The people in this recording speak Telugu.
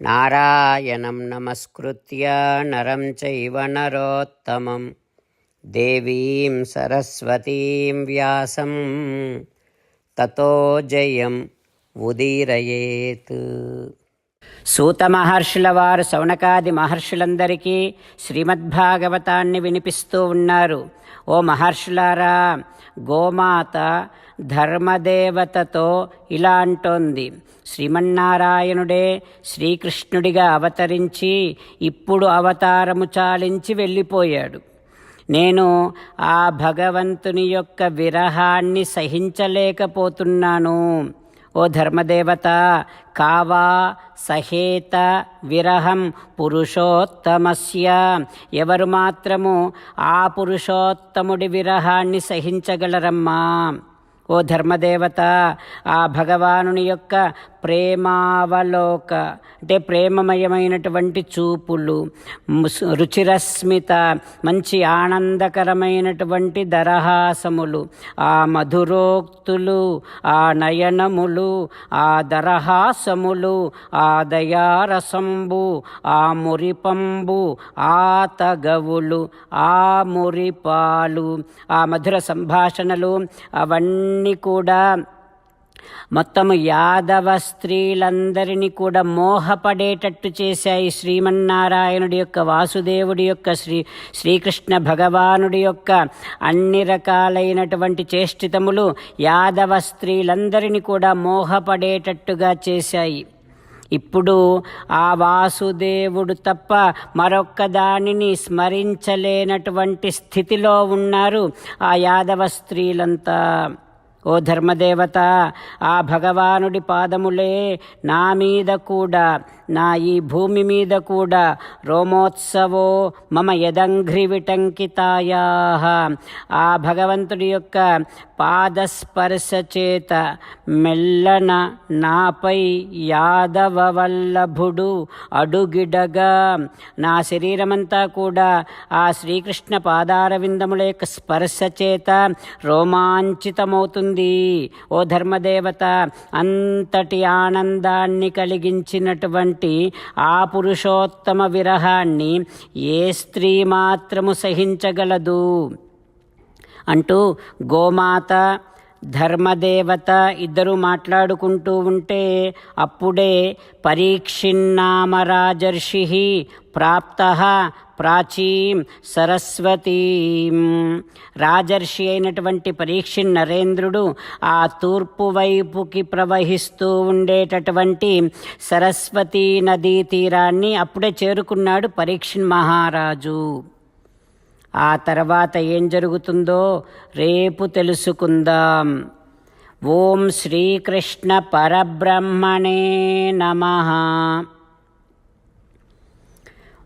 నారాయణం నమస్కృత్య నరం చైవ నరోత్తమం దేవీం సరస్వతీం వ్యాసం తతో జయం ఉదీరయేత్ సూత మహర్షుల వారు సౌనకాది మహర్షులందరికీ శ్రీమద్భాగవతాన్ని వినిపిస్తూ ఉన్నారు. ఓ మహర్షులారా గోమాత ధర్మదేవతతో ఇలా అంటోంది శ్రీమన్నారాయణుడే శ్రీకృష్ణుడిగా అవతరించి ఇప్పుడు అవతారము చాలించి వెళ్ళిపోయాడు. నేను ఆ భగవంతుని యొక్క విరహాన్ని సహించలేకపోతున్నాను. ఓ ధర్మదేవత కావా సహేత విరహం పురుషోత్తమస్య. ఎవరు మాత్రము ఆ పురుషోత్తముడి విరహాన్ని సహించగలరమ్మా? ఓ ధర్మదేవత ఆ భగవానుని యొక్క ప్రేమావలోక అంటే ప్రేమమయమైనటువంటి చూపులు రుచిరస్మిత మంచి ఆనందకరమైనటువంటి దరహాసములు ఆ మధురోక్తులు ఆ నయనములు ఆ దరహాసములు ఆ దయారసంబు ఆ మురిపంబు ఆ తగవులు ఆ మురిపాలు ఆ మధుర సంభాషణలు అవన్నీ కూడా మొత్తము యాదవ స్త్రీలందరినీ కూడా మోహపడేటట్టు చేశాయి శ్రీమన్నారాయణుడి యొక్క వాసుదేవుడి యొక్క శ్రీ శ్రీకృష్ణ భగవానుడి యొక్క అన్ని రకాలైనటువంటి చేష్టితములు యాదవ స్త్రీలందరినీ కూడా మోహపడేటట్టుగా చేశాయి. ఇప్పుడు ఆ వాసుదేవుడు తప్ప మరొక్క దానిని స్మరించలేనటువంటి స్థితిలో ఉన్నారు ఆ యాదవ స్త్రీలంతా. ఓ ధర్మదేవత ఆ భగవానుడి పాదములే నా మీద కూడా నా ఈ భూమి మీద కూడా రోమోత్సవో మమ యదంఘ్రి విటంకితాయా ఆ భగవంతుడి యొక్క పాదస్పర్శ చేత మెల్లన నాపై యాదవ వల్లభుడు అడుగిడగా నా శరీరమంతా కూడా ఆ శ్రీకృష్ణ పాదారవిందముల యొక్క స్పర్శ చేత రోమాంచితమవుతుంది. ఓ ధర్మదేవత అంతటి ఆనందాన్ని కలిగించినటువంటి ఆ పురుషోత్తమ విరహాన్ని ఏ స్త్రీ మాత్రము సహించగలదు? అంటూ గోమాత ధర్మదేవత ఇద్దరు మాట్లాడుకుంటూ ఉంటే అప్పుడే పరీక్షిన్నామరాజర్షి ప్రాప్త ప్రాచీం సరస్వతీం. రాజర్షి అయినటువంటి పరీక్షి నరేంద్రుడు ఆ తూర్పు వైపుకి ప్రవహిస్తూ ఉండేటటువంటి సరస్వతీ నదీ తీరాన్ని అప్పుడే చేరుకున్నాడు పరీక్షిన్ మహారాజు. ఆ తర్వాత ఏం జరుగుతుందో రేపు తెలుసుకుందాం. ఓం శ్రీకృష్ణ పరబ్రహ్మణే నమ.